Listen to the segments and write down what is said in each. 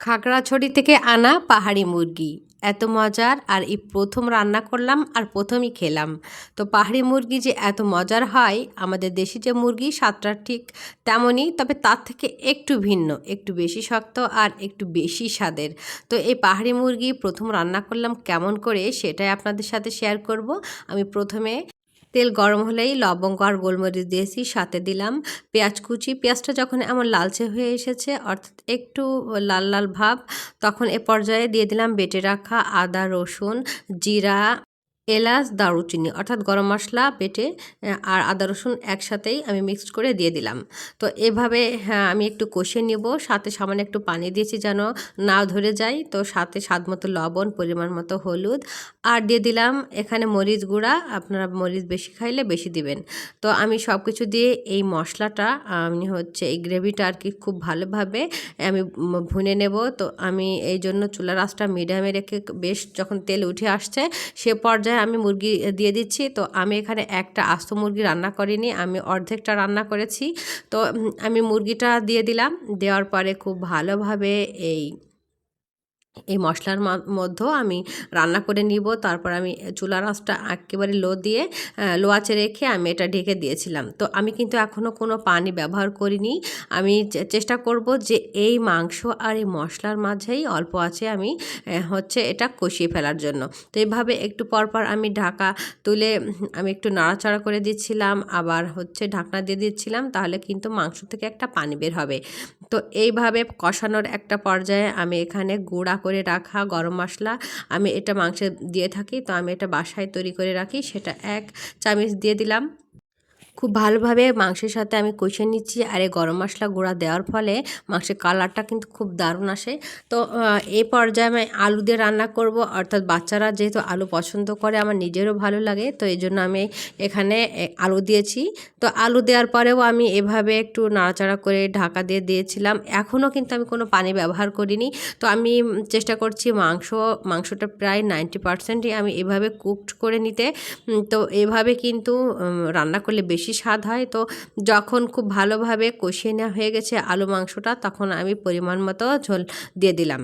খাগড়াছড়ি থেকে আনা পাহাড়ি মুরগি। এত মজার, আর এই প্রথম রান্না করলাম আর প্রথমই খেলাম। তো পাহাড়ি মুরগি যে এত মজার হয়, আমাদের দেশি যে মুরগি স্বাদটা ঠিক তেমনই, তবে তার থেকে একটু ভিন্ন, একটু বেশি শক্ত আর একটু বেশি স্বাদের। তো এই পাহাড়ি মুরগি প্রথম রান্না করলাম কেমন করে সেটাই আপনাদের সাথে শেয়ার করব। আমি প্রথমে তেল গরম হলেই লবঙ্গ আর গোলমরিচ দিয়েছি, সাথে দিলাম পেঁয়াজ কুচি। পেঁয়াজটা যখন এমন লালচে হয়ে এসেছে, অর্থাৎ একটু লাল লাল ভাব, তখন এ পর্যায়ে দিয়ে দিলাম বেটে রাখা আদা, রসুন, জিরা এলাচ, দারুচিনি, অর্থাৎ গরম মশলা বেটে আর আদা, রসুন একসাথেই আমি মিক্সড করে দিয়ে দিলাম। তো এভাবে হ্যাঁ আমি একটু কষে নিব, সাথে সামান্য একটু পানি দিয়েছি যেন না ধরে যায়। তো সাথে স্বাদ মতো লবণ, পরিমাণ মতো হলুদ, আর দিয়ে দিলাম এখানে মরিচ গুঁড়া। আপনারা মরিচ বেশি খাইলে বেশি দিবেন। তো আমি সব কিছু দিয়ে এই মশলাটা, আমি হচ্ছে এই গ্রেভিটা আর কি খুব ভালোভাবে, আমি ভুনে নেব। তো আমি এই জন্য চুলা রাসটা মিডিয়ামে রেখে বেশ যখন তেল উঠে আসছে, সে পর্যায়ে আমি মুরগি দিয়ে দিচ্ছি। তো আমি এখানে একটা আস্ত মুরগি রান্না করিনি, আমি অর্ধেকটা রান্না করেছি। তো আমি মুরগিটা দিয়ে দিলাম। দেওয়ার পরে খুব ভালোভাবে এই এই মশলার মধ্যেও আমি রান্না করে নিব। তারপর আমি চুলা রাসটা একেবারে লো দিয়ে লো আঁচে রেখে আমি এটা ঢেকে দিয়েছিলাম। তো আমি কিন্তু এখনও কোনো পানি ব্যবহার করিনি। আমি চেষ্টা করব যে এই মাংস আর এই মশলার মাঝেই অল্প আছে আমি হচ্ছে এটা কষিয়ে ফেলার জন্য। তো এইভাবে একটু পরপর আমি ঢাকা তুলে আমি একটু নাড়াচাড়া করে দিচ্ছিলাম। আবার হচ্ছে ঢাকনা দিয়ে দিচ্ছিলাম। তাহলে কিন্তু মাংস থেকে একটা পানি বের হবে। তো এইভাবে কষানোর একটা পর্যায়ে আমি এখানে গুঁড়া করে রাখা গরম মশলা। আমি এটা মাংসে দিয়ে থাকি, তো আমি এটা বাসায় তৈরি করে রাখি। সেটা এক চামচ দিয়ে দিলাম। খুব ভালোভাবে মাংসের সাথে আমি কষে নিচ্ছি আর এই গরম মশলা গুঁড়া দেওয়ার ফলে মাংসের কালারটা কিন্তু খুব দারুণ আসে। তো এই পর্যায়ে আমি আলু দিয়ে রান্না করব। অর্থাৎ বাচ্চারা যেহেতু আলু পছন্দ করে, আমার নিজেরও ভালো লাগে। তো এই জন্য আমি এখানে আলু দিয়েছি। তো আলু দেওয়ার পরেও আমি এভাবে একটু নাড়াচাড়া করে ঢাকা দিয়ে দিয়েছিলাম। এখনও কিন্তু আমি কোনো পানি ব্যবহার করিনি। তো আমি চেষ্টা করছি মাংস, মাংসটা প্রায় নাইনটি পারসেন্টই আমি এভাবে কুকড করে নিতে। তো এভাবে কিন্তু রান্না করলে বেশি বেশি স্বাদ হয়। তো যখন খুব ভালোভাবে কষিয়ে নেওয়া হয়ে গেছে আলু মাংসটা, তখন আমি পরিমাণ মতো ঝোল দিয়ে দিলাম।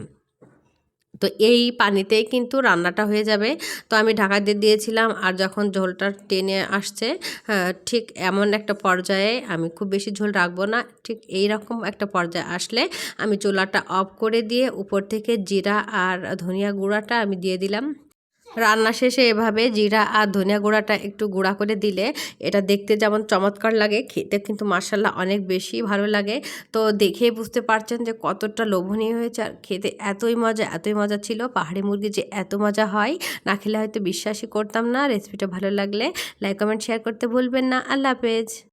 তো এই পানিতেই কিন্তু রান্নাটা হয়ে যাবে। তো আমি ঢাকা দিয়ে দিয়েছিলাম আর যখন ঝোলটা টেনে আসছে ঠিক এমন একটা পর্যায়ে আমি খুব বেশি ঝোল রাখব না। ঠিক এই রকম একটা পর্যায়ে আসলে আমি চুলাটা অফ করে দিয়ে উপর থেকে জিরা আর ধনিয়া গুঁড়াটা আমি দিয়ে দিলাম। রান্না শেষে এভাবে জিরা আর ধনিয়া গুঁড়াটা একটু গুঁড়া করে দিলে এটা দেখতে যেমন চমৎকার লাগে, খেতে কিন্তু মার্শাল্লাহ অনেক বেশি ভালো লাগে। তো দেখে বুঝতে পারছেন যে কতটা লোভনীয় হয়েছে আর খেতে এতই মজা এতই মজা ছিল। পাহাড়ি মুরগি যে এত মজা হয়, না খেলে হয়তো বিশ্বাসই করতাম না। রেসিপিটা ভালো লাগলে লাইক, কমেন্ট, শেয়ার করতে ভুলবেন না। আল্লাহ হাফেজ।